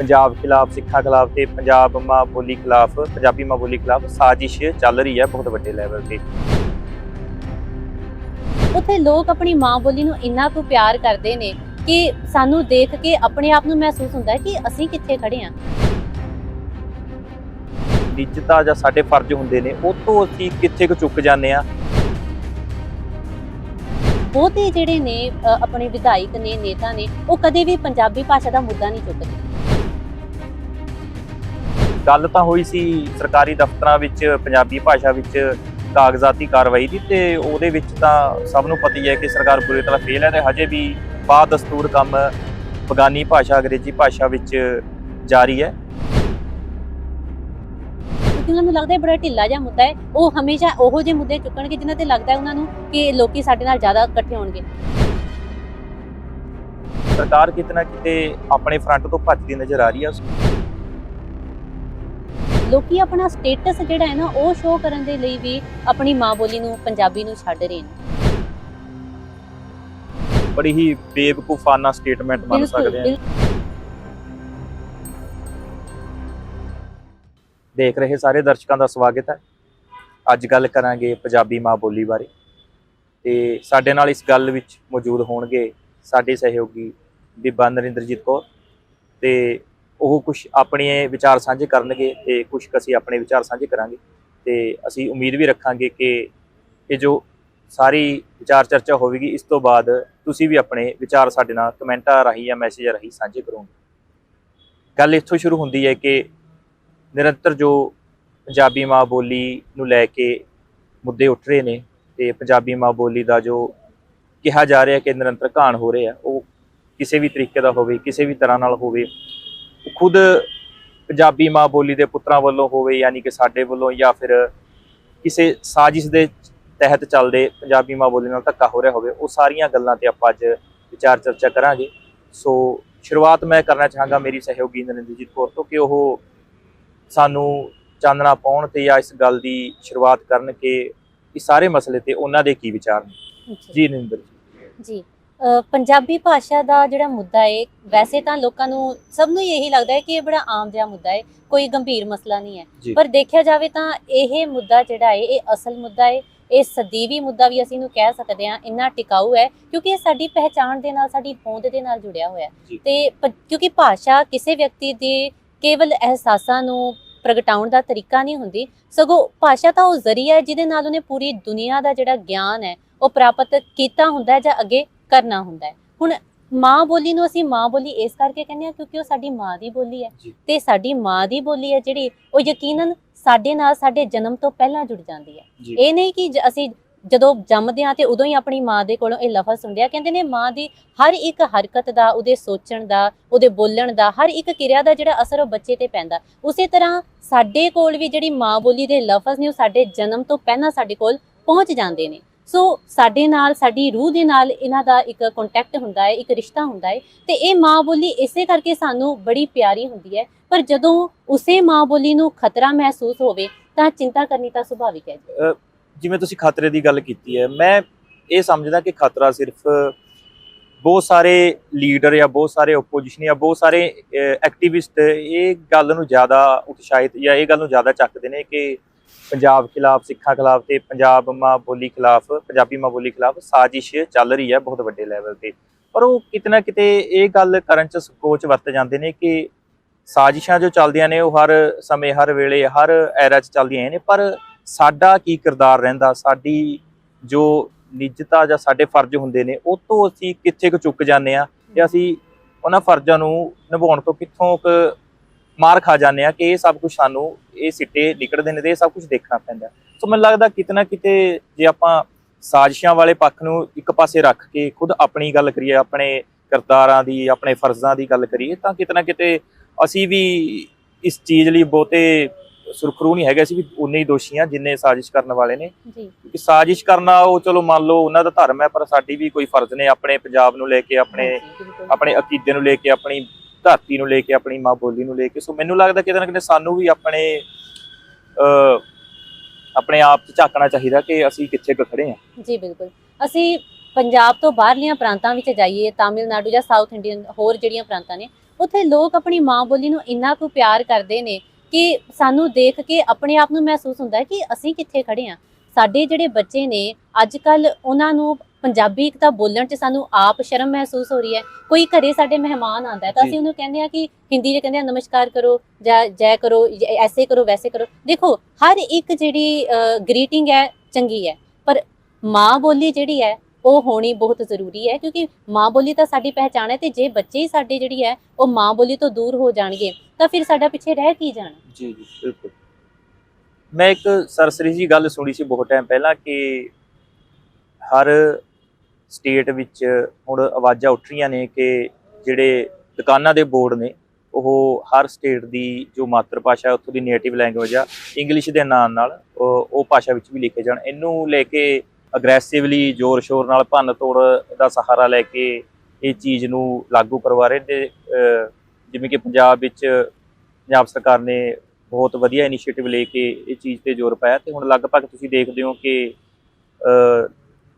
ਪੰਜਾਬ ਖਿਲਾਫ ਸਿੱਖਾਂ ਖਿਲਾਫ ਤੇ ਪੰਜਾਬ ਮਾਂ ਬੋਲੀ ਖਿਲਾਫ ਪੰਜਾਬੀ ਮਾਂ ਬੋਲੀ ਖਿਲਾਫ ਸਾਜ਼ਿਸ਼ ਚੱਲ ਰਹੀ ਹੈ ਬਹੁਤ ਵੱਡੇ ਲੈਵਲ ਤੇ। ਉੱਥੇ ਲੋਕ ਆਪਣੀ ਮਾਂ ਬੋਲੀ ਨੂੰ ਇੰਨਾ ਕੁ ਪਿਆਰ ਕਰਦੇ ਨੇ ਕਿ ਸਾਨੂੰ ਦੇਖ ਕੇ ਆਪਣੇ ਆਪ ਨੂੰ ਮਹਿਸੂਸ ਹੁੰਦਾ ਹੈ ਕਿ ਅਸੀਂ ਕਿੱਥੇ ਖੜੇ ਹਾਂ। ਨਿੱਜਤਾ ਜਾਂ ਸਾਡੇ ਫਰਜ਼ ਹੁੰਦੇ ਨੇ ਉਹ ਤੋਂ ਅਸੀਂ ਕਿੱਥੇ ਕੁ ਚੁੱਕ ਜਾਂਦੇ ਆ ਬਹੁਤੇ ਜਿਹੜੇ ਨੇ ਆਪਣੇ ਵਿਧਾਇਕ ਨੇ ਨੇਤਾ ਨੇ ਉਹ ਕਦੇ ਵੀ ਪੰਜਾਬੀ ਭਾਸ਼ਾ ਦਾ ਮੁੱਦਾ ਨਹੀਂ ਚੁੱਕਦੇ। ਗੱਲ ਤਾਂ ਹੋਈ ਸੀ ਸਰਕਾਰੀ ਦਫ਼ਤਰਾਂ ਵਿੱਚ ਪੰਜਾਬੀ ਭਾਸ਼ਾ ਵਿੱਚ ਕਾਗਜ਼ਾਤੀ ਕਾਰਵਾਈ ਦੀ ਤੇ ਉਹਦੇ ਵਿੱਚ ਤਾਂ ਸਭ ਨੂੰ ਪਤਾ ਹੀ ਹੈ ਕਿ ਸਰਕਾਰ ਪੂਰੀ ਤਰ੍ਹਾਂ ਫੇਲ ਹੈ ਤੇ ਹਜੇ ਵੀ ਬਾ ਦਸਤੂਰ ਕੰਮ ਬਗਾਨੀ ਭਾਸ਼ਾ ਅੰਗਰੇਜ਼ੀ ਭਾਸ਼ਾ ਵਿੱਚ ਜਾਰੀ ਹੈ। ਕਿਉਂਕਿ ਉਹਨਾਂ ਨੂੰ ਲੱਗਦਾ ਹੈ ਬੜਾ ਢਿੱਲਾ ਜਿਹਾ ਮੁੱਦਾ ਹੈ। ਉਹ ਹਮੇਸ਼ਾ ਉਹੋ ਜਿਹੇ ਮੁੱਦੇ ਚੁੱਕਣਗੇ ਜਿਨ੍ਹਾਂ ਤੇ ਲੱਗਦਾ ਹੈ ਉਹਨਾਂ ਨੂੰ ਕਿ ਲੋਕੀ ਸਾਡੇ ਨਾਲ ਜ਼ਿਆਦਾ ਇਕੱਠੇ ਹੋਣਗੇ। ਸਰਕਾਰ ਕਿਤੇ ਨਾ ਕਿਤੇ ਆਪਣੇ ਫਰੰਟ ਤੋਂ ਭੱਜਦੀ ਨਜ਼ਰ ਆ ਰਹੀ ਹੈ। ਲੋਕੀ ਆਪਣਾ ਸਟੇਟਸ ਜਿਹੜਾ ਹੈ ਨਾ ਉਹ ਸ਼ੋਅ ਕਰਨ ਦੇ ਲਈ ਵੀ ਆਪਣੀ ਮਾਂ ਬੋਲੀ ਨੂੰ ਪੰਜਾਬੀ ਨੂੰ ਛੱਡ ਰਹੇ ਨੇ। ਬੜੀ ਹੀ ਬੇਵਕੂਫਾਨਾ ਸਟੇਟਮੈਂਟ ਮੰਨ ਸਕਦੇ ਬਿਲਕੁਲ। ਦੇਖ ਰਹੇ ਸਾਰੇ ਦਰਸ਼ਕਾਂ ਦਾ ਸਵਾਗਤ ਹੈ। ਅੱਜ ਗੱਲ ਕਰਾਂਗੇ ਪੰਜਾਬੀ ਮਾਂ ਬੋਲੀ ਬਾਰੇ। ਤੇ ਸਾਡੇ ਨਾਲ ਇਸ ਗੱਲ ਵਿੱਚ ਮੌਜੂਦ ਹੋਣਗੇ ਸਾਡੇ ਸਹਿਯੋਗੀ ਬੀਬਾ ਨਰਿੰਦਰਜੀਤ ਕੌਰ ਤੇ ਉਹ ਕੁਝ ਆਪਣੇ ਵਿਚਾਰ ਸਾਂਝੇ ਕਰਨਗੇ ਤੇ ਕੁਝ ਅਸੀਂ ਆਪਣੇ ਵਿਚਾਰ ਸਾਂਝੇ ਕਰਾਂਗੇ ਤੇ ਅਸੀਂ ਉਮੀਦ ਵੀ ਰੱਖਾਂਗੇ ਕਿ ਇਹ ਜੋ ਸਾਰੀ ਵਿਚਾਰ ਚਰਚਾ ਹੋਵੇਗੀ, ਇਸ ਤੋਂ ਬਾਅਦ ਤੁਸੀਂ ਵੀ ਆਪਣੇ ਵਿਚਾਰ ਸਾਡੇ ਨਾਲ ਕਮੈਂਟਾਂ ਰਾਹੀਂ ਜਾਂ ਮੈਸੇਜ ਰਾਹੀਂ ਸਾਂਝੇ ਕਰੋਗੇ। ਗੱਲ ਇੱਥੋਂ ਸ਼ੁਰੂ ਹੁੰਦੀ ਹੈ ਕਿ ਨਿਰੰਤਰ ਜੋ ਪੰਜਾਬੀ ਮਾਂ ਬੋਲੀ ਨੂੰ ਲੈ ਕੇ ਮੁੱਦੇ ਉੱਠ ਰਹੇ ਨੇ ਤੇ ਪੰਜਾਬੀ ਮਾਂ ਬੋਲੀ ਦਾ ਜੋ ਕਿਹਾ ਜਾ ਰਿਹਾ ਕਿ ਨਿਰੰਤਰ ਘਾਣ ਹੋ ਰਿਹਾ, ਉਹ ਕਿਸੇ ਵੀ ਤਰੀਕੇ ਦਾ ਹੋਵੇ, ਕਿਸੇ ਵੀ ਤਰ੍ਹਾਂ ਨਾਲ ਹੋਵੇ ਖੁਦ ਪੰਜਾਬੀ ਮਾਂ ਬੋਲੀ ਦੇ ਪੁੱਤਰਾਂ ਵੱਲੋਂ ਹੋਵੇ ਯਾਨੀ ਕਿ ਸਾਡੇ ਵੱਲੋਂ ਜਾਂ ਫਿਰ ਕਿਸੇ ਸਾਜ਼ਿਸ਼ ਦੇ ਤਹਿਤ ਚੱਲਦੇ ਪੰਜਾਬੀ ਮਾਂ ਬੋਲੀ ਨਾਲ ਧੱਕਾ ਹੋ ਰਿਹਾ ਹੋਵੇ ਉਹ ਸਾਰੀਆਂ ਗੱਲਾਂ ਤੇ ਆਪਾਂ ਅੱਜ ਵਿਚਾਰ ਚਰਚਾ ਕਰਾਂਗੇ। ਸੋ ਸ਼ੁਰੂਆਤ ਮੈਂ ਕਰਨਾ ਚਾਹਾਂਗਾ ਮੇਰੀ ਸਹਿਯੋਗੀ ਨਰਿੰਦਰਜੀਤ ਕੌਰ ਤੋਂ ਕਿ ਉਹ ਸਾਨੂੰ ਚਾਨਣਾ ਪਾਉਣ ਤੇ ਜਾਂ ਇਸ ਗੱਲ ਦੀ ਸ਼ੁਰੂਆਤ ਕਰਨ ਕਿ ਇਸ ਸਾਰੇ ਮਸਲੇ ਤੇ ਉਹਨਾਂ ਦੇ ਕੀ ਵਿਚਾਰ ਨੇ। ਜੀ। ਨਰਿੰਦਰ ਜੀ। ਪੰਜਾਬੀ ਭਾਸ਼ਾ ਦਾ ਜਿਹੜਾ ਮੁੱਦਾ ਹੈ ਵੈਸੇ ਤਾਂ ਲੋਕਾਂ ਨੂੰ ਸਭ ਨੂੰ ਹੀ ਇਹੀ ਲੱਗਦਾ ਹੈ ਕਿ ਇਹ ਬੜਾ ਆਮ ਜਿਹਾ ਮੁੱਦਾ ਹੈ ਕੋਈ ਗੰਭੀਰ ਮਸਲਾ ਨਹੀਂ। ਹੈ ਪਰ ਦੇਖਿਆ ਜਾਵੇ ਤਾਂ ਇਹ ਮੁੱਦਾ ਜਿਹੜਾ ਹੈ ਇਹ ਅਸਲ ਮੁੱਦਾ ਹੈ ਇਹ ਸਦੀਵੀ ਮੁੱਦਾ ਵੀ ਅਸੀਂ ਨੂੰ ਕਹਿ ਸਕਦੇ ਹਾਂ ਇੰਨਾ ਟਿਕਾਊ ਹੈ ਕਿਉਂਕਿ ਇਹ ਸਾਡੀ ਪਹਿਚਾਣ ਦੇ ਨਾਲ ਸਾਡੀ ਹੋਂਦ ਦੇ ਨਾਲ ਜੁੜਿਆ ਹੋਇਆ। ਤੇ ਕਿਉਂਕਿ ਭਾਸ਼ਾ ਕਿਸੇ ਵਿਅਕਤੀ ਦੇ ਕੇਵਲ ਅਹਿਸਾਸਾਂ ਨੂੰ ਪ੍ਰਗਟਾਉਣ ਦਾ ਤਰੀਕਾ ਨਹੀਂ ਹੁੰਦੀ ਸਗੋਂ ਭਾਸ਼ਾ ਤਾਂ ਉਹ ਜ਼ਰੀਆ ਹੈ ਜਿਹਦੇ ਨਾਲ ਉਹਨੇ ਪੂਰੀ ਦੁਨੀਆ ਦਾ ਜਿਹੜਾ ਗਿਆਨ ਹੈ ਉਹ ਪ੍ਰਾਪਤ ਕੀਤਾ ਹੁੰਦਾ ਹੈ ਜਾਂ ਅੱਗੇ ਕਰਨਾ ਹੁੰਦਾ ਹੈ। ਹੁਣ ਮਾਂ ਬੋਲੀ ਨੂੰ ਅਸੀਂ ਮਾਂ ਬੋਲੀ ਇਸ ਕਰਕੇ ਕਹਿੰਦੇ ਆ ਕਿਉਂਕਿ ਉਹ ਸਾਡੀ ਮਾਂ ਦੀ ਬੋਲੀ ਹੈ। ਤੇ ਸਾਡੀ ਮਾਂ ਦੀ ਬੋਲੀ ਹੈ ਜਿਹੜੀ ਉਹ ਯਕੀਨਨ ਸਾਡੇ ਨਾਲ ਸਾਡੇ ਜਨਮ ਤੋਂ ਪਹਿਲਾਂ ਜੁੜ ਜਾਂਦੀ ਹੈ। ਇਹ ਨਹੀਂ ਕਿ ਅਸੀਂ ਜਦੋਂ ਜੰਮਦੇ ਹਾਂ ਤੇ ਉਦੋਂ ਹੀ ਆਪਣੀ ਮਾਂ ਦੇ ਕੋਲੋਂ ਇਹ ਲਫ਼ਜ਼ ਸੁਣਦੇ ਆ ਕਹਿੰਦੇ ਨੇ ਮਾਂ ਦੀ ਹਰ ਇੱਕ ਹਰਕਤ ਦਾ ਉਹਦੇ ਸੋਚਣ ਦਾ ਉਹਦੇ ਬੋਲਣ ਦਾ ਹਰ ਇੱਕ ਕਿਰਿਆ ਦਾ ਜਿਹੜਾ ਅਸਰ ਉਹ ਬੱਚੇ ਤੇ ਪੈਂਦਾ। ਉਸੇ ਤਰ੍ਹਾਂ ਸਾਡੇ ਕੋਲ ਵੀ ਜਿਹੜੀ ਮਾਂ ਬੋਲੀ ਦੇ ਲਫ਼ਜ਼ ਨੇ ਉਹ ਸਾਡੇ ਜਨਮ ਤੋਂ ਪਹਿਲਾਂ ਸਾਡੇ ਕੋਲ ਪਹੁੰਚ ਜਾਂਦੇ ਨੇ। ਸੋ ਸਾਡੇ ਨਾਲ, ਸਾਡੀ ਰੂਹ ਦੇ ਨਾਲ ਇਹਨਾਂ ਦਾ ਇੱਕ ਕੰਟੈਕਟ ਹੁੰਦਾ ਹੈ, ਇੱਕ ਰਿਸ਼ਤਾ ਹੁੰਦਾ ਹੈ ਤੇ ਇਹ ਮਾਂ ਬੋਲੀ ਇਸੇ ਕਰਕੇ ਸਾਨੂੰ ਬੜੀ ਪਿਆਰੀ ਹੁੰਦੀ ਹੈ ਪਰ ਜਦੋਂ ਉਸੇ ਮਾਂ ਬੋਲੀ ਨੂੰ ਖਤਰਾ ਮਹਿਸੂਸ ਹੋਵੇ, ਤਾਂ ਚਿੰਤਾ ਕਰਨੀ ਤਾਂ ਸੁਭਾਵਿਕ ਹੈ ਜੀ। ਜਿਵੇਂ ਤੁਸੀਂ ਖਤਰੇ ਦੀ ਗੱਲ ਕੀਤੀ ਹੈ, ਮੈਂ ਇਹ ਸਮਝਦਾ ਕਿ ਖਤਰਾ ਸਿਰਫ ਬਹੁਤ ਸਾਰੇ ਲੀਡਰ ਜਾਂ ਬਹੁਤ ਸਾਰੇ ਆਪੋਜੀਸ਼ਨ ਜਾਂ ਬਹੁਤ ਸਾਰੇ ਐਕਟਿਵਿਸਟ ਇਹ ਗੱਲ ਨੂੰ ਜ਼ਿਆਦਾ ਉਤਸ਼ਾਹਿਤ ਜਾਂ ਇਹ ਗੱਲ ਨੂੰ ਜ਼ਿਆਦਾ ਚੱਕਦੇ ਨੇ ਕਿ ਪੰਜਾਬ ਖਿਲਾਫ, ਸਿੱਖਾਂ ਖਿਲਾਫ ਤੇ ਪੰਜਾਬ ਮਾਂ ਬੋਲੀ ਖਿਲਾਫ, ਪੰਜਾਬੀ ਮਾਂ ਬੋਲੀ ਖਿਲਾਫ ਸਾਜ਼ਿਸ਼ ਚੱਲ ਰਹੀ ਹੈ ਬਹੁਤ ਵੱਡੇ ਲੈਵਲ ਤੇ। ਪਰ ਉਹ ਕਿਤੇ ਨਾ ਕਿਤੇ ਇਹ ਗੱਲ ਕਰਨ ਚ ਸੰਕੋਚ ਵਰਤ ਜਾਂਦੇ ਨੇ ਕਿ ਸਾਜ਼ਿਸ਼ਾਂ ਜੋ ਚੱਲਦੀਆਂ ਨੇ ਉਹ ਹਰ ਸਮੇਂ, ਹਰ ਵੇਲੇ, ਹਰ ਐਰਾ 'ਚ ਚੱਲਦੀਆਂ ਨੇ, ਪਰ ਸਾਡਾ ਕੀ ਕਿਰਦਾਰ ਰਹਿੰਦਾ? ਸਾਡੀ ਜੋ ਨਿੱਜਤਾ ਜਾਂ ਸਾਡੇ ਫਰਜ਼ ਹੁੰਦੇ ਨੇ, ਉਹ ਤੋਂ ਅਸੀਂ ਕਿੱਥੇ ਕੁ ਚੁੱਕ ਜਾਂਦੇ ਆ ਤੇ ਅਸੀਂ ਉਹਨਾਂ ਫਰਜ਼ਾਂ ਨੂੰ ਨਿਭਾਉਣ ਤੋਂ ਕਿੱਥੋਂ ਕੁ ਮਾਰ ਖਾ ਜਾਂਦੇ ਆ ਕਿ ਇਹ ਸਭ ਕੁਝ ਸਾਨੂੰ ਇਹ ਸਿੱਟੇ ਨਿਕਲਦੇ ਨੇ ਤੇ ਇਹ ਸਭ ਕੁਝ ਦੇਖਣਾ ਪੈਂਦਾ ਸੋ ਮੈਨੂੰ ਲੱਗਦਾ ਕਿਤੇ ਨਾ ਕਿਤੇ ਜੇ ਆਪਾਂ ਸਾਜ਼ਿਸ਼ਾਂ ਵਾਲੇ ਪੱਖ ਨੂੰ ਇੱਕ ਪਾਸੇ ਰੱਖ ਕੇ ਖੁਦ ਆਪਣੀ ਗੱਲ ਕਰੀਏ ਆਪਣੇ ਕਿਰਦਾਰਾਂ ਦੀ ਆਪਣੇ ਫਰਜ਼ਾਂ ਦੀ ਗੱਲ ਕਰੀਏ ਤਾਂ ਕਿਤੇ ਨਾ ਕਿਤੇ ਅਸੀਂ ਵੀ ਇਸ ਚੀਜ਼ ਲਈ ਬਹੁਤੇ ਸੁਰਖਰੂ ਨਹੀਂ ਹੈਗੇ ਅਸੀਂ ਵੀ ਉਨੇ ਹੀ ਦੋਸ਼ੀ ਹਾਂ ਜਿੰਨੇ ਸਾਜ਼ਿਸ਼ ਕਰਨ ਵਾਲੇ ਨੇ। ਜੀ। ਕਿ ਸਾਜ਼ਿਸ਼ ਕਰਨਾ ਉਹ ਚਲੋ ਮੰਨ ਲਓ ਉਹਨਾਂ ਦਾ ਧਰਮ ਹੈ ਪਰ ਸਾਡੀ ਵੀ ਕੋਈ ਫਰਜ਼ ਨੇ ਆਪਣੇ ਪੰਜਾਬ ਨੂੰ ਲੈ ਕੇ ਆਪਣੇ। ਆਪਣੇ ਅਕੀਦੇ ਨੂੰ ਲੈ ਕੇ ਆਪਣੀ ਧਰਤੀ ਨੂੰ ਲੈ ਕੇ, ਆਪਣੀ ਮਾਂ ਬੋਲੀ ਨੂੰ ਲੈ ਕੇ। ਸੋ ਮੈਨੂੰ ਲੱਗਦਾ ਕਿਤੇ ਨਾ ਕਿਤੇ ਸਾਨੂੰ ਵੀ ਆਪਣੇ ਆਪਣੇ ਆਪ 'ਚ ਝਾਕਣਾ ਚਾਹੀਦਾ ਕਿ ਅਸੀਂ ਕਿੱਥੇ ਕੁ ਖੜੇ ਹਾਂ। ਜੀ ਬਿਲਕੁਲ। ਅਸੀਂ ਪੰਜਾਬ ਤੋਂ ਬਾਹਰਲੀਆਂ ਪ੍ਰਾਂਤਾਂ ਵਿੱਚ ਜਾਈਏ, ਤਾਮਿਲਨਾਡੂ ਜਾਂ ਸਾਊਥ ਇੰਡੀਅਨ ਹੋਰ ਜਿਹੜੀਆਂ ਪ੍ਰਾਂਤਾਂ ਨੇ, ਉੱਥੇ ਲੋਕ ਆਪਣੀ ਮਾਂ ਬੋਲੀ ਨੂੰ ਇੰਨਾ ਕੁ ਪਿਆਰ ਕਰਦੇ ਨੇ ਕਿ ਸਾਨੂੰ ਦੇਖ ਕੇ ਆਪਣੇ ਆਪ ਨੂੰ ਮਹਿਸੂਸ ਹੁੰਦਾ ਹੈ ਕਿ ਅਸੀਂ ਕਿੱਥੇ ਖੜੇ ਹਾਂ। ਸਾਡੇ ਜਿਹੜੇ ਬੱਚੇ ਨੇ, ਅੱਜ ਕੱਲ ਉਹਨਾਂ ਨੂੰ ਪੰਜਾਬੀ ਇੱਕ ਤਾਂ ਬੋਲਣ 'ਚ ਸਾਨੂੰ ਆਪ ਸ਼ਰਮ ਮਹਿਸੂਸ ਹੋ ਰਹੀ ਹੈ। ਕੋਈ ਘਰੇ ਸਾਡੇ ਮਹਿਮਾਨ ਆਂਦਾ ਹੈ ਤਾਂ। ਅਸੀਂ ਉਹਨੂੰ ਕਹਿੰਦੇ ਆ ਕਿ ਹਿੰਦੀ 'ਚ ਕਹਿੰਦੇ ਆ ਨਮਸਕਾਰ ਕਰੋ ਜਾਂ ਜੈ ਕਰੋ ਐਸੇ ਕਰੋ ਵੈਸੇ ਕਰੋ। ਦੇਖੋ ਹਰ ਇੱਕ ਜਿਹੜੀ ਗ੍ਰੀਟਿੰਗ ਹੈ ਚੰਗੀ ਹੈ। ਪਰ ਮਾਂ ਬੋਲੀ ਜਿਹੜੀ ਹੈ ਉਹ ਹੋਣੀ ਬਹੁਤ ਜ਼ਰੂਰੀ ਹੈ ਕਿਉਂਕਿ ਮਾਂ ਬੋਲੀ ਤਾਂ ਸਾਡੀ ਪਹਿਚਾਣ ਹੈ ਤੇ ਜੇ ਬੱਚੇ ਹੀ ਸਾਡੇ ਜਿਹੜੀ ਹੈ ਉਹ ਮਾਂ ਬੋਲੀ ਤੋਂ ਦੂਰ ਹੋ ਜਾਣਗੇ ਤਾਂ ਫਿਰ ਸਾਡਾ ਪਿੱਛੇ ਰਹਿ ਕੀ ਜਾਣਾ? ਜੀ ਜੀ ਬਿਲਕੁਲ। ਮੈਂ ਇੱਕ ਸਰਸਰੀ ਜੀ ਗੱਲ ਸੁਣੀ ਸੀ ਬਹੁਤ ਟਾਈਮ ਪਹਿਲਾਂ ਕਿ ਹਰ ਸਟੇਟ ਵਿੱਚ ਹੁਣ ਆਵਾਜ਼ਾਂ ਉੱਠ ਰਹੀਆਂ ਨੇ ਕਿ ਜਿਹੜੇ ਦੁਕਾਨਾਂ ਦੇ ਬੋਰਡ ਨੇ, ਉਹ ਹਰ ਸਟੇਟ ਦੀ ਜੋ ਮਾਤਰ ਭਾਸ਼ਾ ਉੱਥੋਂ ਦੀ ਨੇਟਿਵ ਲੈਂਗੁਏਜ ਆ ਇੰਗਲਿਸ਼ ਦੇ ਨਾਲ ਨਾਲ ਉਹ ਭਾਸ਼ਾ ਵਿੱਚ ਵੀ ਲਿਖੇ ਜਾਣ। ਇਹਨੂੰ ਲੈ ਕੇ ਅਗਰੈਸਿਵਲੀ ਜ਼ੋਰ ਸ਼ੋਰ ਨਾਲ ਭੰਨ ਤੋੜ ਦਾ ਸਹਾਰਾ ਲੈ ਕੇ ਇਹ ਚੀਜ਼ ਨੂੰ ਲਾਗੂ ਕਰਵਾ ਰਹੇ ਨੇ। ਜਿਵੇਂ ਕਿ ਪੰਜਾਬ ਵਿੱਚ ਪੰਜਾਬ ਸਰਕਾਰ ਨੇ ਬਹੁਤ ਵਧੀਆ ਇਨੀਸ਼ੀਏਟਿਵ ਲੈ ਕੇ ਇਹ ਚੀਜ਼ ਤੇ ਜ਼ੋਰ ਪਾਇਆ ਤੇ ਹੁਣ ਲਗਭਗ ਤੁਸੀਂ ਦੇਖਦੇ ਹੋ ਕਿ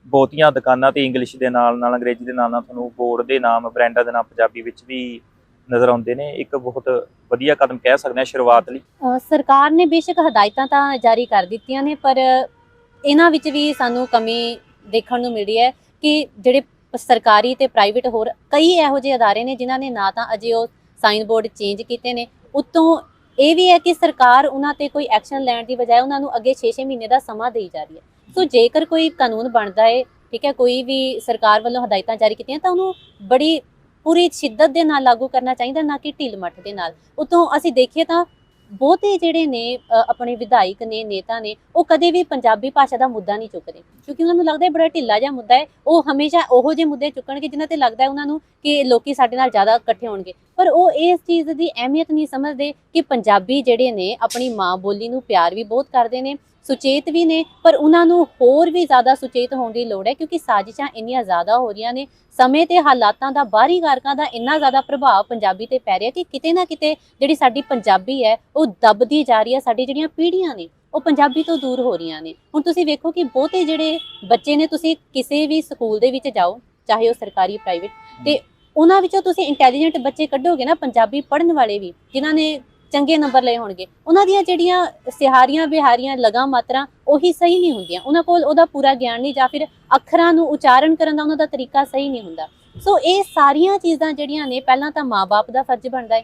ਬਹੁਤੀਆਂ ਦੁਕਾਨਾਂ ਤੇ ਇੰਗਲਿਸ਼ ਦੇ ਨਾਲ ਨਾਲ ਅੰਗਰੇਜ਼ੀ ਦੇ ਨਾਲ ਨਾਲ ਤੁਹਾਨੂੰ ਬੋਰਡ ਦੇ ਨਾਮ ਬ੍ਰਾਂਡਾਂ ਦੇ ਨਾਮ ਪੰਜਾਬੀ ਵਿੱਚ ਵੀ ਨਜ਼ਰ ਆਉਂਦੇ ਨੇ। ਇੱਕ ਬਹੁਤ ਵਧੀਆ ਕਦਮ ਕਹਿ ਸਕਦੇ ਹਾਂ ਸ਼ੁਰੂਆਤ ਲਈ। ਸਰਕਾਰ ਨੇ ਬੇਸ਼ੱਕ ਹਦਾਇਤਾਂ ਤਾਂ ਜਾਰੀ ਕਰ ਦਿੱਤੀਆਂ ਨੇ, ਪਰ ਇਹਨਾਂ ਵਿੱਚ ਵੀ ਸਾਨੂੰ ਕਮੀ ਦੇਖਣ ਨੂੰ ਮਿਲੀ ਹੈ ਕਿ ਜਿਹੜੇ ਸਰਕਾਰੀ ਤੇ ਪ੍ਰਾਈਵੇਟ ਹੋਰ ਕਈ ਇਹੋ ਜਿਹੇ ਅਦਾਰੇ ਨੇ ਜਿਨ੍ਹਾਂ ਨੇ ਨਾ ਤਾਂ ਅਜੇ ਉਹ ਸਾਈਨ ਬੋਰਡ ਚੇਂਜ ਕੀਤੇ ਨੇ। ਉਤੋਂ ਇਹ ਵੀ ਹੈ ਕਿ ਸਰਕਾਰ ਉਹਨਾਂ ਤੇ ਕੋਈ ਐਕਸ਼ਨ ਲੈਣ ਦੀ ਬਜਾਏ ਉਹਨਾਂ ਨੂੰ ਅੱਗੇ 6-6 ਮਹੀਨੇ ਦਾ ਸਮਾਂ ਦੇਈ ਜਾ ਰਹੀ ਹੈ। ਸੋ ਜੇਕਰ ਕੋਈ ਕਾਨੂੰਨ ਬਣਦਾ ਹੈ ਠੀਕ ਹੈ, ਕੋਈ ਵੀ ਸਰਕਾਰ ਵੱਲੋਂ ਹਦਾਇਤਾਂ ਜਾਰੀ ਕੀਤੀਆਂ, ਤਾਂ ਉਹਨੂੰ ਬੜੀ ਪੂਰੀ ਸ਼ਿੱਦਤ ਦੇ ਨਾਲ ਲਾਗੂ ਕਰਨਾ ਚਾਹੀਦਾ, ਨਾ ਕਿ ਢਿੱਲ ਮੱਠ ਦੇ ਨਾਲ। ਉਤੋਂ ਅਸੀਂ ਦੇਖੀਏ ਤਾਂ ਬਹੁਤੇ ਜਿਹੜੇ ਨੇ ਆਪਣੇ ਵਿਧਾਇਕ ਨੇ, ਨੇਤਾ ਨੇ, ਉਹ ਕਦੇ ਵੀ ਪੰਜਾਬੀ ਭਾਸ਼ਾ ਦਾ ਮੁੱਦਾ ਨਹੀਂ ਚੁੱਕਦੇ। ਕਿਉਂਕਿ ਉਹਨਾਂ ਨੂੰ ਲੱਗਦਾ ਹੈ ਬੜਾ ਢਿੱਲਾ ਜਿਹਾ ਮੁੱਦਾ ਹੈ ਉਹ ਹਮੇਸ਼ਾ ਉਹੋ ਜਿਹੇ ਮੁੱਦੇ ਚੁੱਕਣਗੇ ਜਿਨ੍ਹਾਂ ਤੇ ਲੱਗਦਾ ਹੈ ਉਹਨਾਂ ਨੂੰ ਕਿ ਲੋਕੀ ਸਾਡੇ ਨਾਲ ਜ਼ਿਆਦਾ ਇਕੱਠੇ ਹੋਣਗੇ। ਪਰ ਉਹ ਇਸ ਚੀਜ਼ ਦੀ ਅਹਿਮੀਅਤ ਨਹੀਂ ਸਮਝਦੇ ਕਿ ਪੰਜਾਬੀ ਜਿਹੜੇ ਨੇ, ਆਪਣੀ ਮਾਂ ਬੋਲੀ ਨੂੰ ਪਿਆਰ ਵੀ ਬਹੁਤ ਕਰਦੇ ਨੇ ਸੁਚੇਤ ਵੀ ਨੇ ਪਰ ਉਹਨਾਂ ਨੂੰ ਹੋਰ ਵੀ ਜ਼ਿਆਦਾ ਸੁਚੇਤ ਹੋਣ ਦੀ ਲੋੜ ਹੈ ਕਿਉਂਕਿ ਸਾਜ਼ਿਸ਼ਾਂ ਇੰਨੀਆਂ ਜ਼ਿਆਦਾ ਹੋ ਰਹੀਆਂ ਨੇ ਸਮੇਂ ਤੇ ਹਾਲਾਤਾਂ ਦਾ ਬਾਹਰੀ ਕਾਰਕਾਂ ਦਾ ਇੰਨਾ ਜ਼ਿਆਦਾ ਪ੍ਰਭਾਵ ਪੰਜਾਬੀ ਤੇ ਪੈ ਰਿਹਾ ਕਿ ਕਿਤੇ ਨਾ ਕਿਤੇ ਜਿਹੜੀ ਸਾਡੀ ਪੰਜਾਬੀ ਹੈ ਉਹ ਦਬਦੀ ਜਾ ਰਹੀ ਹੈ ਸਾਡੀ ਜਿਹੜੀਆਂ ਪੀੜ੍ਹੀਆਂ ਨੇ ਉਹ ਪੰਜਾਬੀ ਤੋਂ ਦੂਰ ਹੋ ਰਹੀਆਂ ਨੇ। ਹੁਣ ਤੁਸੀਂ ਵੇਖੋ ਕਿ ਬਹੁਤੇ ਜਿਹੜੇ ਬੱਚੇ ਨੇ ਤੁਸੀਂ ਕਿਸੇ ਵੀ ਸਕੂਲ ਦੇ ਵਿੱਚ ਜਾਓ ਚਾਹੇ ਉਹ ਸਰਕਾਰੀ ਪ੍ਰਾਈਵੇਟ ਤੇ ਉਹਨਾਂ ਵਿੱਚੋਂ ਤੁਸੀਂ ਇੰਟੈਲੀਜੈਂਟ ਬੱਚੇ ਕੱਢੋਗੇ ਨਾ ਪੰਜਾਬੀ ਪੜ੍ਹਨ ਵਾਲੇ ਵੀ ਜਿਨ੍ਹਾਂ ਨੇ ਚੰਗੇ ਨੰਬਰ ਲਏ ਹੋਣਗੇ। ਉਹਨਾਂ ਦੀਆਂ ਜਿਹੜੀਆਂ ਸਿਹਾਰੀਆਂ ਬਿਹਾਰੀਆਂ ਲਗਾ ਮਾਤਰਾ ਉਹੀ ਸਹੀ ਨਹੀਂ ਹੁੰਦੀਆਂ। ਉਹਨਾਂ ਕੋਲ ਉਹਦਾ ਪੂਰਾ ਗਿਆਨ ਨਹੀਂ ਜਾਂ ਫਿਰ ਅੱਖਰਾਂ ਨੂੰ ਉਚਾਰਨ ਕਰਨ ਦਾ ਉਹਨਾਂ ਦਾ ਤਰੀਕਾ ਸਹੀ ਨਹੀਂ ਹੁੰਦਾ। ਸੋ ਇਹ ਸਾਰੀਆਂ ਚੀਜ਼ਾਂ ਜਿਹੜੀਆਂ ਨੇ ਪਹਿਲਾਂ ਤਾਂ ਮਾਪੇ ਦਾ ਫਰਜ਼ ਬਣਦਾ ਹੈ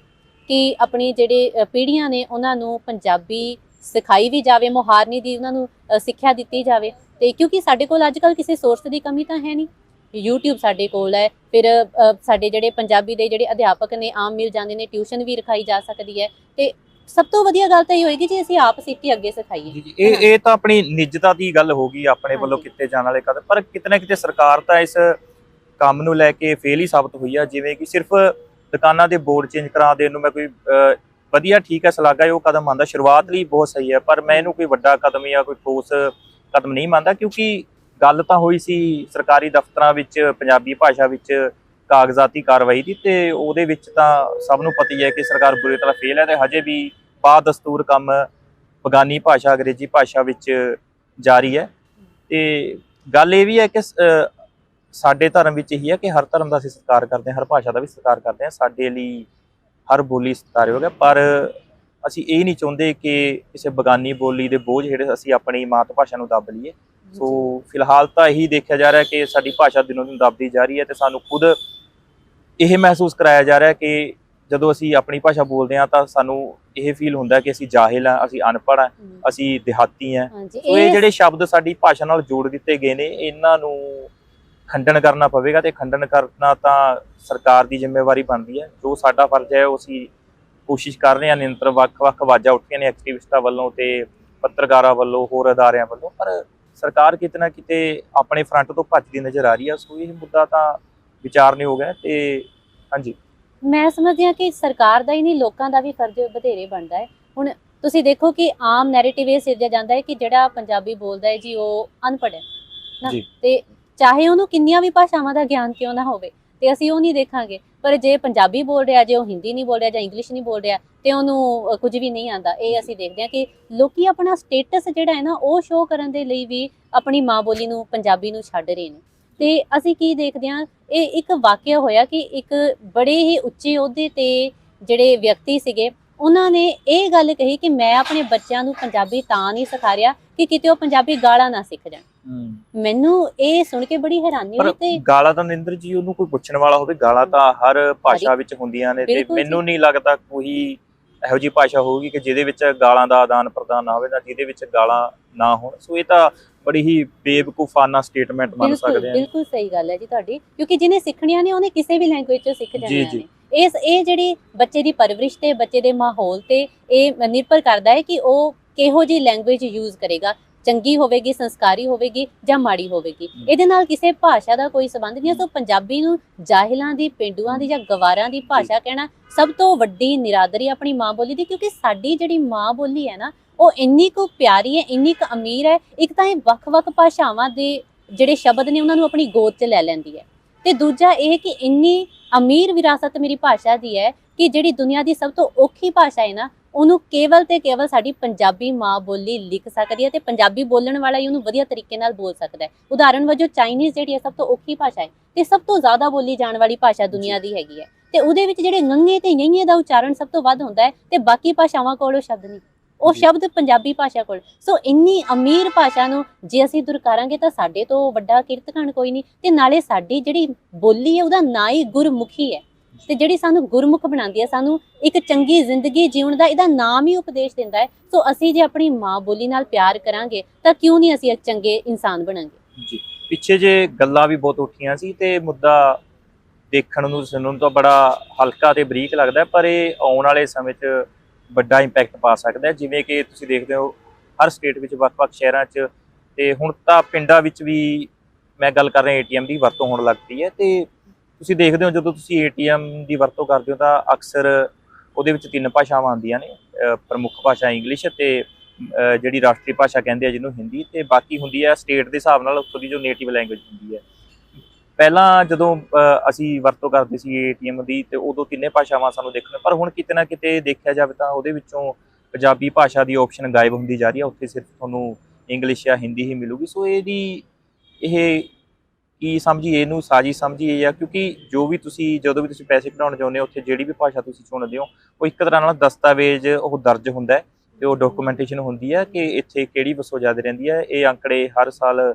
ਕਿ ਆਪਣੀ ਜਿਹੜੇ ਅ, ਪੀੜ੍ਹੀਆਂ ਨੇ ਉਹਨਾਂ ਨੂੰ ਪੰਜਾਬੀ ਸਿਖਾਈ ਵੀ ਜਾਵੇ ਮੁਹਾਰਨੀ ਦੀ ਉਹਨਾਂ ਨੂੰ ਸਿੱਖਿਆ ਦਿੱਤੀ ਜਾਵੇ। ਤੇ ਕਿਉਂਕਿ ਸਾਡੇ ਕੋਲ ਅੱਜ ਕੱਲ ਕਿਸੇ ਸੋਰਸ ਦੀ ਕਮੀ ਤਾਂ ਹੈ ਨਹੀਂ। YouTube ਸਾਡੇ ਕੋਲ ਹੈ। ਫਿਰ ਸਾਡੇ ਜਿਹੜੇ ਪੰਜਾਬੀ ਦੇ ਜਿਹੜੇ ਅਧਿਆਪਕ ਨੇ ਆਮ ਮਿਲ ਜਾਂਦੇ ਨੇ ਟਿਊਸ਼ਨ ਵੀ ਰਖਾਈ ਜਾ ਸਕਦੀ ਹੈ। ਤੇ ਸਭ ਤੋਂ ਵਧੀਆ ਗੱਲ ਤਾਂ ਇਹ ਹੋਏਗੀ ਜੇ ਅਸੀਂ ਆਪ ਸਿੱਖ ਅੱਗੇ ਸਿਖਾਈਏ। ਇਹ ਇਹ ਤਾਂ ਆਪਣੀ ਨਿੱਜਤਾ ਦੀ ਗੱਲ ਹੋ ਗਈ ਆਪਣੇ ਵੱਲੋਂ। ਕੀਤੇ ਜਾਣ ਵਾਲੇ ਕਦਮ। ਪਰ ਕਿਤੇ ਨਾ ਕਿਤੇ ਸਰਕਾਰ ਤਾਂ ਇਸ ਕੰਮ ਨੂੰ ਲੈ ਕੇ ਫੇਲ ਹੀ ਸਾਬਤ ਹੋਈ ਆ ਜਿਵੇਂ ਕਿ ਸਿਰਫ ਦੁਕਾਨਾਂ ਦੇ ਬੋਰਡ ਚੇਂਜ ਕਰਾ ਦੇਣ ਨੂੰ ਮੈਂ ਕੋਈ ਵਧੀਆ ਠੀਕ ਹੈ ਸਲਾਗਾ ਇਹ ਉਹ ਕਦਮ ਮੰਨਦਾ। ਸ਼ੁਰੂਆਤ ਲਈ ਬਹੁਤ ਸਹੀ ਹੈ ਪਰ ਮੈਂ ਇਹਨੂੰ ਕੋਈ ਵੱਡਾ ਕਦਮ ਜਾਂ ਕੋਈ ਠੋਸ ਕਦਮ ਨਹੀਂ ਮੰਨਦਾ ਕਿਉਂਕਿ ਗੱਲ ਤਾਂ ਹੋਈ ਸੀ ਸਰਕਾਰੀ ਦਫ਼ਤਰਾਂ ਵਿੱਚ, ਪੰਜਾਬੀ ਭਾਸ਼ਾ ਵਿੱਚ ਕਾਗਜ਼ਾਤੀ ਕਾਰਵਾਈ ਦੀ ਤੇ ਉਹਦੇ ਵਿੱਚ ਤਾਂ ਸਭ ਨੂੰ ਪਤਾ ਹੀ ਹੈ ਕਿ ਸਰਕਾਰ ਬੁਰੀ ਤਰ੍ਹਾਂ ਫੇਲ ਹੈ ਤੇ ਹਜੇ ਵੀ ਬਾ ਦਸਤੂਰ ਕੰਮ ਬਗਾਨੀ ਭਾਸ਼ਾ, ਅੰਗਰੇਜ਼ੀ ਭਾਸ਼ਾ ਵਿੱਚ ਜਾਰੀ ਹੈ। ਤੇ ਗੱਲ ਇਹ ਵੀ ਹੈ ਕਿ ਸਾਡੇ ਧਰਮ ਵਿੱਚ ਇਹੀ ਹੈ ਕਿ ਹਰ ਧਰਮ ਦਾ ਅਸੀਂ ਸਤਿਕਾਰ ਕਰਦੇ ਹਾਂ, ਹਰ ਭਾਸ਼ਾ ਦਾ ਵੀ ਸਤਿਕਾਰ ਕਰਦੇ ਹਾਂ। ਸਾਡੇ ਲਈ ਹਰ ਬੋਲੀ ਸਤਿਕਾਰਯੋਗ ਹੈ, ਪਰ ਅਸੀਂ ਇਹ ਨਹੀਂ ਚਾਹੁੰਦੇ ਕਿ ਕਿਸੇ ਬਗਾਨੀ ਬੋਲੀ ਦੇ ਬੋਝ ਹੇਠ ਅਸੀਂ ਆਪਣੀ ਮਾਤ ਭਾਸ਼ਾ ਨੂੰ ਦੱਬ ਲਈਏ। ਸੋ ਫਿਲਹਾਲ ਤਾਂ ਇਹੀ ਦੇਖਿਆ ਜਾ ਰਿਹਾ ਕਿ ਸਾਡੀ ਭਾਸ਼ਾ ਦਿਨੋਂ ਦਿਨ ਦੱਬਦੀ ਜਾ ਰਹੀ ਹੈ ਤੇ ਸਾਨੂੰ ਖੁਦ ਇਹ ਮਹਿਸੂਸ ਕਰਾਇਆ ਜਾ ਰਿਹਾ ਕਿ ਜਦੋਂ ਅਸੀਂ ਆਪਣੀ ਭਾਸ਼ਾ ਬੋਲਦੇ ਹਾਂ ਤਾਂ ਸਾਨੂੰ ਇਹ ਫੀਲ ਹੁੰਦਾ ਕਿ ਅਸੀਂ ਜਾਹਿਲ ਹਾਂ ਅਸੀਂ ਅਨਪੜ੍ਹ ਹਾਂ ਅਸੀਂ ਦਿਹਾਤੀ ਹਾਂ। ਸੋ ਇਹ ਜਿਹੜੇ ਸ਼ਬਦ ਸਾਡੀ ਭਾਸ਼ਾ ਨਾਲ ਜੋੜ ਦਿੱਤੇ ਗਏ ਨੇ ਇਹਨਾਂ ਨੂੰ ਖੰਡਨ ਕਰਨਾ ਪਵੇਗਾ ਤੇ ਖੰਡਨ ਕਰਨਾ ਤਾਂ ਸਰਕਾਰ ਦੀ ਜ਼ਿੰਮੇਵਾਰੀ ਬਣਦੀ ਹੈ। ਜੋ ਸਾਡਾ ਫਰਜ਼ ਹੈ ਉਹ ਅਸੀਂ ਕੋਸ਼ਿਸ਼ ਕਰ ਰਹੇ ਹਾਂ ਨਿਰੰਤਰ ਵੱਖ-ਵੱਖ ਆਵਾਜ਼ਾਂ ਉੱਠੀਆਂ ਨੇ ਐਕਟਿਵਿਸਟਾਂ ਵੱਲੋਂ ਤੇ ਪੱਤਰਕਾਰਾਂ ਵੱਲੋਂ ਹੋਰ ਅਦਾਰਿਆਂ ਵੱਲੋਂ ਪਰ ਸਰਕਾਰ ਕਿਤੇ ਨਾ ਕਿਤੇ ਆਪਣੇ ਫਰੰਟ ਤੋਂ ਭੱਜਦੀ ਨਜ਼ਰ ਆ ਰਹੀ ਹੈ ਸੋ ਇਹ ਮੁੱਦਾ ਤਾਂ ਵਿਚਾਰਨਯੋਗ ਹੈ ਤੇ ਹਾਂਜੀ। ਮੈਂ ਸਮਝਦੀ ਹਾਂ ਕਿ ਸਰਕਾਰ ਦਾ ਹੀ ਨਹੀਂ ਲੋਕਾਂ ਦਾ ਵੀ ਫਰਜ਼ ਬਥੇਰੇ ਬਣਦਾ ਹੈ। ਹੁਣ ਤੁਸੀਂ ਦੇਖੋ ਕਿ ਆਮ ਨੈਰੇਟਿਵ ਇਹ ਸਿਰਜਿਆ ਜਾਂਦਾ ਹੈ ਕਿ ਜਿਹੜਾ ਪੰਜਾਬੀ ਬੋਲਦਾ ਹੈ ਜੀ ਉਹ ਅਨਪੜ੍ਹ ਹੈ। ਨਾ। ਤੇ ਚਾਹੇ ਉਹਨੂੰ ਕਿੰਨੀਆਂ ਵੀ ਭਾਸ਼ਾਵਾਂ ਦਾ ਗਿਆਨ ਕਿਉਂ ਨਾ ਹੋਵੇ ਤੇ ਅਸੀਂ ਉਹ ਨਹੀਂ ਦੇਖਾਂਗੇ। ਪਰ ਜੇ ਪੰਜਾਬੀ ਬੋਲ ਰਿਹਾ, ਜੇ ਉਹ ਹਿੰਦੀ ਨਹੀਂ ਬੋਲ ਰਿਹਾ ਜਾਂ ਇੰਗਲਿਸ਼ ਨਹੀਂ ਬੋਲ ਰਿਹਾ, ਤੇ ਉਹਨੂੰ ਕੁਝ ਵੀ ਨਹੀਂ ਆਂਦਾ ਇਹ ਅਸੀਂ ਦੇਖਦੇ ਹਾਂ ਕਿ ਲੋਕੀ ਆਪਣਾ ਸਟੇਟਸ ਜਿਹੜਾ ਹੈ ਨਾ, ਉਹ ਸ਼ੋਅ ਕਰਨ ਦੇ ਲਈ ਵੀ ਆਪਣੀ ਮਾਂ ਬੋਲੀ ਨੂੰ, ਪੰਜਾਬੀ ਨੂੰ ਛੱਡ ਰਹੇ ਨੇ। ਤੇ ਅਸੀਂ ਕੀ ਦੇਖਦੇ ਹਾਂ, ਇਹ ਇੱਕ ਵਾਕਿਆ ਹੋਇਆ ਕਿ ਇੱਕ ਬੜੇ ਹੀ ਉੱਚੇ ਅਹੁਦੇ ਤੇ ਜਿਹੜੇ ਵਿਅਕਤੀ ਸੀਗੇ, ਉਹਨਾਂ ਨੇ ਇਹ ਗੱਲ ਕਹੀ ਕਿ ਮੈਂ ਆਪਣੇ ਬੱਚਿਆਂ ਨੂੰ ਪੰਜਾਬੀ ਤਾਂ ਨਹੀਂ ਸਿਖਾ ਰਿਹਾ ਕਿ ਕਿਤੇ ਉਹ ਪੰਜਾਬੀ ਗਾਲਾਂ ਨਾ ਸਿੱਖ ਜਾਣ। ਮੈਨੂੰ ਇਹ ਸੁਣ ਕੇ ਬੜੀ ਹੈਰਾਨੀ ਹੋਈ ਤੇ ਗਾਲਾਂ ਤਾਂ ਨਿੰਦਰ ਜੀ ਉਹਨੂੰ ਕੋਈ ਪੁੱਛਣ ਵਾਲਾ ਹੋਵੇ ਗਾਲਾਂ ਤਾਂ ਹਰ ਭਾਸ਼ਾ ਵਿੱਚ ਹੁੰਦੀਆਂ ਨੇ ਤੇ ਬਿਲਕੁਲ ਜੀ। ਮੈਨੂੰ ਨਹੀਂ ਲੱਗਦਾ ਕੋਈ ਇਹੋ ਜਿਹੀ ਭਾਸ਼ਾ ਹੋਊਗੀ ਕਿ ਜਿਹਦੇ ਵਿੱਚ ਗਾਲਾਂ ਦਾ ਆਦਾਨ ਪ੍ਰਦਾਨ ਨਾ ਹੋਵੇ ਜਾਂ ਜਿਹਦੇ ਵਿੱਚ ਗਾਲਾਂ ਨਾ ਹੋਣ। ਸੋ ਇਹ ਤਾਂ ਬੜੀ ਹੀ ਬੇਵਕੂਫਾਨਾ ਸਟੇਟਮੈਂਟ ਮੰਨ ਸਕਦੇ ਹਾਂ। ਬਿਲਕੁਲ ਸਹੀ ਗੱਲ ਹੈ ਜੀ ਤੁਹਾਡੀ ਕਿਉਂਕਿ ਜਿਹਨੇ ਸਿੱਖਣੀਆਂ ਨੇ ਉਹਨੇ ਕਿਸੇ ਵੀ ਲੈਂਗੁਏਜ ਚ ਸਿੱਖ ਜੀ, ਜਾਣੀਆਂ ਜੀ। ਨੇ। ਇਸ ਇਹ ਜਿਹੜੀ ਬੱਚੇ ਦੀ ਪਰਵਰਿਸ਼ ਤੇ ਬੱਚੇ ਦੇ ਮਾਹੌਲ ਤੇ ਇਹ ਨਿਰਭਰ ਕਰਦਾ ਹੈ ਕਿ ਉਹ ਕਿਹੋ ਜੀ ਲੈਂਗੁਏਜ ਯੂਜ਼ ਕਰੇਗਾ। ਚੰਗੀ ਹੋਵੇਗੀ ਸੰਸਕਾਰੀ ਹੋਵੇਗੀ ਜਾਂ ਮਾੜੀ ਹੋਵੇਗੀ। ਇਹਦੇ ਨਾਲ ਕਿਸੇ ਭਾਸ਼ਾ ਦਾ ਕੋਈ ਸੰਬੰਧ ਨਹੀਂ ਹੈ। ਸੋ ਪੰਜਾਬੀ ਨੂੰ ਜਾਹਿਲਾਂ ਦੀ ਪਿੰਡੂਆਂ ਦੀ ਜਾਂ ਗਵਾਰਾਂ ਦੀ ਭਾਸ਼ਾ ਕਹਿਣਾ ਸਭ ਤੋਂ ਵੱਡੀ ਨਿਰਾਦਰੀ ਆਪਣੀ ਮਾਂ ਬੋਲੀ ਦੀ ਕਿਉਂਕਿ ਸਾਡੀ ਜਿਹੜੀ ਮਾਂ ਬੋਲੀ ਹੈ ਨਾ ਉਹ ਇੰਨੀ ਕੁ ਪਿਆਰੀ ਹੈ ਇੰਨੀ ਕੁ ਅਮੀਰ ਹੈ ਇੱਕ ਤਾਂ ਇਹ ਵੱਖ-ਵੱਖ ਭਾਸ਼ਾਵਾਂ ਦੇ ਜਿਹੜੇ ਸ਼ਬਦ ਨੇ ਉਹਨਾਂ ਨੂੰ ਆਪਣੀ ਗੋਦ 'ਚ ਲੈ ਲੈਂਦੀ ਹੈ। ਤੇ ਦੂਜਾ ਇਹ ਕਿ ਇੰਨੀ ਅਮੀਰ ਵਿਰਾਸਤ ਮੇਰੀ ਭਾਸ਼ਾ ਦੀ ਹੈ ਕਿ ਜਿਹੜੀ ਦੁਨੀਆ ਦੀ ਸਭ ਤੋਂ ਔਖੀ ਭਾਸ਼ਾ ਹੈ ਨਾ ਉਹਨੂੰ ਕੇਵਲ ਤੇ ਕੇਵਲ ਸਾਡੀ ਪੰਜਾਬੀ ਮਾਂ ਬੋਲੀ ਲਿਖ ਸਕਦੀ ਹੈ ਤੇ ਪੰਜਾਬੀ ਬੋਲਣ ਵਾਲਾ ਹੀ ਉਹਨੂੰ ਵਧੀਆ ਤਰੀਕੇ ਨਾਲ ਬੋਲ ਸਕਦਾ ਹੈ। ਉਦਾਹਰਣ ਵਜੋਂ ਚਾਈਨੀਜ਼ ਜਿਹੜੀ ਹੈ ਸਭ ਤੋਂ ਔਖੀ ਭਾਸ਼ਾ ਹੈ ਤੇ ਸਭ ਤੋਂ ਜ਼ਿਆਦਾ ਬੋਲੀ ਜਾਣ ਵਾਲੀ ਭਾਸ਼ਾ ਦੁਨੀਆ ਦੀ ਹੈਗੀ ਹੈ। ਤੇ ਉਹਦੇ ਵਿੱਚ ਜਿਹੜੇ ngੰਗੇ ਤੇ ਯਈਏ ਦਾ ਉਚਾਰਨ ਸਭ ਤੋਂ ਵੱਧ ਹੁੰਦਾ ਹੈ ਤੇ ਬਾਕੀ ਭਾਸ਼ਾਵਾਂ ਕੋਲ ਉਹ ਸ਼ਬਦ ਨਹੀਂ। ਉਹ। ਸ਼ਬਦ ਪੰਜਾਬੀ ਭਾਸ਼ਾ ਕੋਲ। ਸੋ ਇੰਨੀ ਅਮੀਰ ਭਾਸ਼ਾ ਨੂੰ ਜੇ ਅਸੀਂ ਦੁਰਕਾਰਾਂਗੇ ਤਾਂ ਸਾਡੇ ਤੋਂ ਵੱਡਾ ਕੀਰਤਕਣ ਕੋਈ ਨਹੀਂ ਤੇ ਨਾਲੇ ਸਾਡੀ ਜਿਹੜੀ ਬੋਲੀ ਹੈ ਉਹਦਾ ਨਾਂ ਹੀ ਗੁਰਮੁਖੀ ਹੈ। ਤੇ ਜਿਹੜੀ ਸਾਨੂੰ ਗੁਰਮੁਖ ਬਣਾਉਂਦੀ ਹੈ ਸਾਨੂੰ ਇੱਕ ਚੰਗੀ ਜ਼ਿੰਦਗੀ ਜਿਉਣ ਦਾ ਇਹਦਾ ਨਾਮ ਹੀ ਉਪਦੇਸ਼ ਦਿੰਦਾ ਹੈ। ਸੋ ਅਸੀਂ ਜੇ ਆਪਣੀ ਮਾਂ ਬੋਲੀ ਨਾਲ ਪਿਆਰ ਕਰਾਂਗੇ, ਤਾਂ ਕਿਉਂ ਨਹੀਂ ਅਸੀਂ ਚੰਗੇ ਇਨਸਾਨ ਬਣਾਂਗੇ? ਜੀ, ਪਿੱਛੇ ਜੇ ਗੱਲਾਂ ਵੀ ਬਹੁਤ ਉੱਠੀਆਂ ਸੀ ਤੇ ਮੁੱਦਾ ਦੇਖਣ ਨੂੰ, ਸੁਣਨ ਨੂੰ ਤਾਂ ਬੜਾ ਹਲਕਾ ਤੇ ਬਰੀਕ ਲੱਗਦਾ ਪਰ ਇਹ ਆਉਣ ਵਾਲੇ ਸਮੇਂ 'ਚ ਵੱਡਾ ਇੰਪੈਕਟ ਪਾ ਸਕਦਾ ਜਿਵੇਂ ਕਿ ਤੁਸੀਂ ਦੇਖਦੇ ਹੋ, ਹਰ ਸਟੇਟ ਵਿੱਚ ਵੱਖ-ਵੱਖ ਸ਼ਹਿਰਾਂ 'ਚ ਤੇ ਹੁਣ ਤਾਂ ਪਿੰਡਾਂ ਵਿੱਚ ਵੀ ਮੈਂ ਗੱਲ ਕਰ ਰਿਹਾ ਏਟੀਐਮ ਦੀ ਵਰਤੋਂ ਹੋਣ ਲੱਗ ਪਈ ਹੈ ਤੇ ਤੁਸੀਂ ਦੇਖਦੇ ਹੋ ਜਦੋਂ ਤੁਸੀਂ ਏਟੀਐਮ ਦੀ ਵਰਤੋਂ ਕਰਦੇ ਹੋ ਤਾਂ ਅਕਸਰ ਉਹਦੇ ਵਿੱਚ ਤਿੰਨ ਭਾਸ਼ਾਵਾਂ ਆਉਂਦੀਆਂ ਨੇ ਪ੍ਰਮੁੱਖ ਭਾਸ਼ਾ ਇੰਗਲਿਸ਼ ਤੇ ਜਿਹੜੀ ਰਾਸ਼ਟਰੀ ਭਾਸ਼ਾ ਕਹਿੰਦੇ ਆ ਜਿਹਨੂੰ ਹਿੰਦੀ ਤੇ ਬਾਕੀ ਹੁੰਦੀ ਹੈ ਸਟੇਟ ਦੇ ਹਿਸਾਬ ਨਾਲ ਉੱਥੋਂ ਦੀ ਜੋ ਨੇਟਿਵ ਲੈਂਗੁਏਜ ਹੁੰਦੀ ਹੈ। ਪਹਿਲਾਂ ਜਦੋਂ ਅਸੀਂ ਵਰਤੋਂ ਕਰਦੇ ਸੀ ਏਟੀਐਮ ਦੀ ਤੇ ਉਦੋਂ ਤਿੰਨੇ ਭਾਸ਼ਾਵਾਂ ਸਾਨੂੰ ਦੇਖਣ, ਪਰ ਹੁਣ ਕਿਤੇ ਨਾ ਕਿਤੇ ਦੇਖਿਆ ਜਾਵੇ ਤਾਂ ਉਹਦੇ ਵਿੱਚੋਂ ਪੰਜਾਬੀ ਭਾਸ਼ਾ ਦੀ ਆਪਸ਼ਨ ਗਾਇਬ ਹੁੰਦੀ ਜਾ ਰਹੀ ਹੈ, ਉੱਥੇ ਸਿਰਫ ਤੁਹਾਨੂੰ ਇੰਗਲਿਸ਼ ਜਾਂ ਹਿੰਦੀ ਹੀ ਮਿਲੂਗੀ। ਸੋ ਇਹਦੀ ਇਹ ਕੀ ਸਮਝੀਏ ਇਹਨੂੰ ਸਾਜ਼ੀ ਸਮਝੀਏ ਜਾਂ ਕਿਉਂਕਿ ਜੋ ਵੀ ਤੁਸੀਂ ਜਦੋਂ ਵੀ ਤੁਸੀਂ ਪੈਸੇ ਕਢਾਉਣ ਚਾਹੁੰਦੇ ਹੋ ਉੱਥੇ ਜਿਹੜੀ ਵੀ ਭਾਸ਼ਾ ਤੁਸੀਂ ਚੁਣਦੇ ਹੋ ਉਹ ਇੱਕ ਤਰ੍ਹਾਂ ਨਾਲ ਦਸਤਾਵੇਜ਼ ਉਹ ਦਰਜ ਹੁੰਦਾ ਹੈ ਤੇ ਉਹ ਡਾਕੂਮੈਂਟੇਸ਼ਨ ਹੁੰਦੀ ਹੈ ਕਿ ਇੱਥੇ ਕਿਹੜੀ ਵਸੋਂ ਜ਼ਿਆਦਾ ਰਹਿੰਦੀ ਹੈ। ਇਹ ਅੰਕੜੇ ਹਰ ਸਾਲ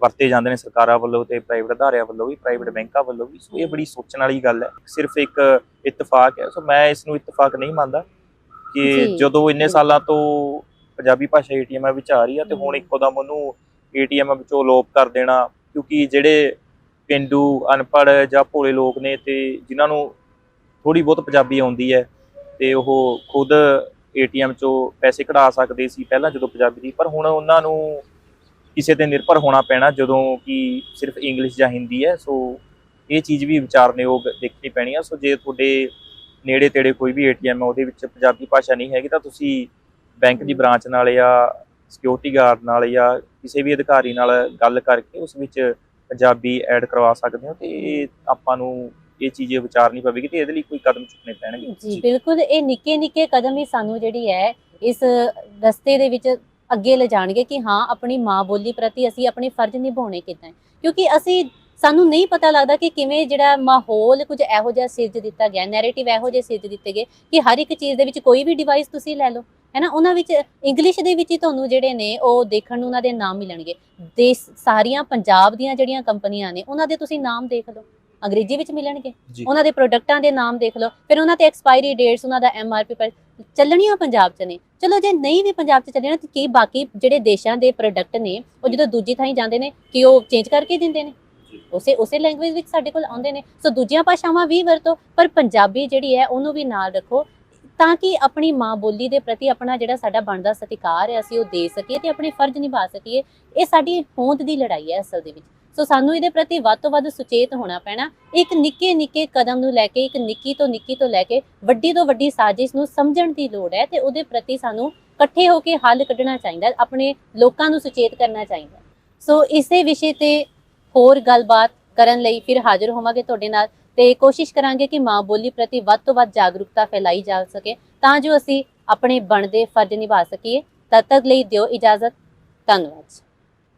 ਵਰਤੇ ਜਾਂਦੇ ਨੇ ਸਰਕਾਰਾਂ ਵੱਲੋਂ ਤੇ ਪ੍ਰਾਈਵੇਟ ਅਦਾਰਿਆਂ ਵੱਲੋਂ ਵੀ ਪ੍ਰਾਈਵੇਟ ਬੈਂਕਾਂ ਵੱਲੋਂ ਵੀ। ਸੋ ਇਹ ਬੜੀ ਸੋਚਣ ਵਾਲੀ ਗੱਲ ਹੈ। ਸਿਰਫ ਇੱਕ ਇਤਫਾਕ ਹੈ। ਸੋ ਮੈਂ ਇਸ ਨੂੰ ਇਤਫਾਕ ਨਹੀਂ ਮੰਨਦਾ ਕਿ ਜਦੋਂ ਇੰਨੇ ਸਾਲਾਂ ਤੋਂ ਪੰਜਾਬੀ ਭਾਸ਼ਾ ਏਟੀਐਮ ਵਿੱਚ ਆ ਰਹੀ ਹੈ ਤੇ ਹੁਣ ਇੱਕੋ ਦਮ ਉਹਨੂੰ ਏਟੀਐਮ ਵਿੱਚੋਂ ਲੋਪ ਕਰ ਦੇਣਾ ਕਿਉਂਕਿ ਜਿਹੜੇ ਪਿੰਡੂ, ਅਨਪੜ੍ਹ ਜਾਂ ਭੋਲੇ ਲੋਕ ਨੇ ਤੇ ਜਿਨ੍ਹਾਂ ਨੂੰ ਥੋੜੀ ਬਹੁਤ ਪੰਜਾਬੀ ਆਉਂਦੀ ਹੈ ਤੇ ਉਹ ਖੁਦ ਏਟੀਐਮ ਚੋਂ ਪੈਸੇ ਕਢਾ ਸਕਦੇ ਸੀ ਪਹਿਲਾਂ ਜਦੋਂ ਪੰਜਾਬੀ ਦੀ ਪਰ ਹੁਣ ਉਹਨਾਂ ਨੂੰ ਕਿਸੇ ਤੇ ਨਿਰਭਰ ਹੋਣਾ ਪੈਣਾ ਜਦੋਂ ਕਿ ਸਿਰਫ ਇੰਗਲਿਸ਼ ਜਾਂ ਹਿੰਦੀ ਹੈ, ਸੋ ਇਹ ਚੀਜ਼ ਵੀ ਵਿਚਾਰਨਯੋਗ ਦੇਖਣੀ ਪੈਣੀ ਆ। ਸੋ ਜੇ ਤੁਹਾਡੇ ਨੇੜੇ ਤੇੜੇ ਕੋਈ ਵੀ ਏਟੀਐਮ ਹੈ, ਉਹਦੇ ਵਿੱਚ ਪੰਜਾਬੀ ਭਾਸ਼ਾ ਨਹੀਂ ਹੈਗੀ ਤਾਂ ਤੁਸੀਂ ਬੈਂਕ ਦੀ ਬ੍ਰਾਂਚ ਨਾਲ ਜਾਂ ਸਿਕਿਉਰਿਟੀ ਗਾਰਡ ਨਾਲ ਜਾਂ ਕਿਸੇ ਵੀ ਅਧਿਕਾਰੀ ਨਾਲ ਗੱਲ ਕਰਕੇ ਉਸ ਵਿੱਚ ਪੰਜਾਬੀ ਐਡ ਕਰਵਾ ਸਕਦੇ ਹੋ ਤੇ ਇਹ ਆਪਾਂ ਨੂੰ ਇਹ ਚੀਜ਼ ਵਿਚਾਰਨੀ ਪਵੇਗੀ ਤੇ ਇਹਦੇ ਲਈ ਕੋਈ ਕਦਮ ਚੁੱਕਣੇ ਪੈਣਗੇ? ਜੀ, ਬਿਲਕੁਲ। ਇਹ ਨਿੱਕੇ ਨਿੱਕੇ ਕਦਮ ਹੀ ਸਾਨੂੰ ਜਿਹੜੀ ਹੈ, ਇਸ ਰਸਤੇ ਦੇ ਵਿੱਚ ਅੱਗੇ ਲਿਜਾਣਗੇ ਕਿ ਹਾਂ, ਆਪਣੀ ਮਾਂ ਬੋਲੀ ਪ੍ਰਤੀ ਅਸੀਂ ਆਪਣੇ ਫਰਜ਼ ਨਿਭਾਉਣੇ ਕਿੱਦਾਂ ਕਿਉਂਕਿ ਅਸੀਂ, ਸਾਨੂੰ ਨਹੀਂ ਪਤਾ ਲੱਗਦਾ ਕਿ ਕਿਵੇਂ ਜਿਹੜਾ ਮਾਹੌਲ ਕੁਝ ਇਹੋ ਜਿਹਾ ਸਿਰਜ ਦਿੱਤਾ ਗਿਆ ਨੈਰੇਟਿਵ ਇਹੋ ਜਿਹੇ ਸਿਰਜ ਦਿੱਤੇ ਗਏ ਕਿ ਹਰ ਇੱਕ ਚੀਜ਼ ਦੇ ਵਿੱਚ ਕੋਈ ਵੀ ਡਿਵਾਈਸ ਤੁਸੀਂ ਲੈ ਲਓ। ਹੈ ਨਾ ਉਹਨਾਂ ਵਿੱਚ ਇੰਗਲਿਸ਼ ਦੇ ਵਿੱਚ ਹੀ ਤੁਹਾਨੂੰ ਜਿਹੜੇ ਨੇ ਉਹ ਦੇਖਣ ਨੂੰ ਉਹਨਾਂ ਦੇ ਨਾਮ ਮਿਲਣਗੇ। ਦੇਸ਼ ਸਾਰੀਆਂ ਪੰਜਾਬ ਦੀਆਂ ਜਿਹੜੀਆਂ ਕੰਪਨੀਆਂ ਨੇ ਉਹਨਾਂ ਦੇ ਤੁਸੀਂ ਨਾਮ ਦੇਖ ਲਓ। ਅੰਗਰੇਜ਼ੀ ਵਿੱਚ ਮਿਲਣਗੇ। ਉਹਨਾਂ ਦੇ ਪ੍ਰੋਡਕਟਾਂ ਦੇ ਨਾਮ ਦੇਖ ਲਓ। ਫਿਰ ਉਹਨਾਂ ਤੇ ਐਕਸਪਾਇਰੀ ਡੇਟਸ ਉਹਨਾਂ ਦਾ ਐਮਆਰਪੀ ਪਰ ਚੱਲਣੀਆਂ ਪੰਜਾਬ 'ਚ ਨੇ। ਚਲੋ ਜੇ ਨਹੀਂ ਵੀ ਪੰਜਾਬ 'ਚ ਚੱਲਣਾ ਤਾਂ ਕੀ ਬਾਕੀ ਜਿਹੜੇ ਦੇਸ਼ਾਂ ਦੇ ਪ੍ਰੋਡਕਟ ਨੇ ਉਹ ਜਦੋਂ ਦੂਜੀ ਥਾਂ ਜਾਂਦੇ ਨੇ ਕਿ ਉਹ ਚੇਂਜ ਕਰਕੇ ਦਿੰਦੇ ਨੇ। ਉਸੇ ਉਸੇ ਲੈਂਗੁਏਜ ਵਿੱਚ ਸਾਡੇ ਕੋਲ ਆਉਂਦੇ ਨੇ। ਸੋ ਦੂਜੀਆਂ ਭਾਸ਼ਾਵਾਂ ਵੀ ਵਰਤੋ ਪਰ ਪੰਜਾਬੀ ਜਿਹੜੀ ਹੈ ਉਹਨੂੰ ਵੀ ਨਾਲ ਰੱਖੋ। ਤਾਂ ਕਿ ਆਪਣੀ ਮਾਂ ਬੋਲੀ ਦੇ ਪ੍ਰਤੀ ਆਪਣਾ ਜਿਹੜਾ ਸਾਡਾ ਬਣਦਾ ਸਤਿਕਾਰ ਹੈ, ਅਸੀਂ ਉਹ ਦੇ ਸਕੀਏ ਤੇ ਆਪਣੇ ਫਰਜ਼ ਨਿਭਾ ਸਕੀਏ, ਇਹ ਸਾਡੀ ਹੋਂਦ ਦੀ ਲੜਾਈ ਹੈ ਅਸਲ ਦੇ ਵਿੱਚ। ਸੋ ਸਾਨੂੰ ਇਹਦੇ ਪ੍ਰਤੀ ਵੱਧ ਤੋਂ ਵੱਧ ਸੁਚੇਤ ਹੋਣਾ ਪੈਣਾ। ਇੱਕ ਨਿੱਕੇ ਨਿੱਕੇ ਕਦਮ ਨੂੰ ਲੈ ਕੇ, ਇੱਕ ਨਿੱਕੀ ਤੋਂ ਨਿੱਕੀ ਤੋਂ ਲੈ ਕੇ ਵੱਡੀ ਤੋਂ ਵੱਡੀ ਸਾਜ਼ਿਸ਼ ਨੂੰ ਸਮਝਣ ਦੀ ਲੋੜ ਹੈ ਤੇ ਉਹਦੇ ਪ੍ਰਤੀ ਸਾਨੂੰ ਇਕੱਠੇ ਹੋ ਕੇ ਹੱਲ ਕੱਢਣਾ ਚਾਹੀਦਾ, ਆਪਣੇ ਲੋਕਾਂ ਨੂੰ ਸੁਚੇਤ ਕਰਨਾ ਚਾਹੀਦਾ। ਸੋ ਇਸੇ ਵਿਸ਼ੇ ਤੇ ਹੋਰ ਗੱਲਬਾਤ ਕਰਨ ਲਈ ਫਿਰ ਹਾਜ਼ਰ ਹੋਵਾਂਗੇ ਤੁਹਾਡੇ ਨਾਲ। ਤੇ ਕੋਸ਼ਿਸ਼ ਕਰਾਂਗੇ ਕਿ ਮਾਂ ਬੋਲੀ ਪ੍ਰਤੀ ਵੱਧ ਤੋਂ ਵੱਧ ਜਾਗਰੂਕਤਾ ਫੈਲਾਈ ਜਾ ਸਕੇ, ਤਾਂ ਜੋ ਅਸੀਂ ਆਪਣੇ ਬਣਦੇ ਫਰਜ਼ ਨਿਭਾ ਸਕੀਏ। ਤਦ ਤੱਕ ਲਈ ਦਿਓ ਇਜਾਜ਼ਤ। ਧੰਨਵਾਦ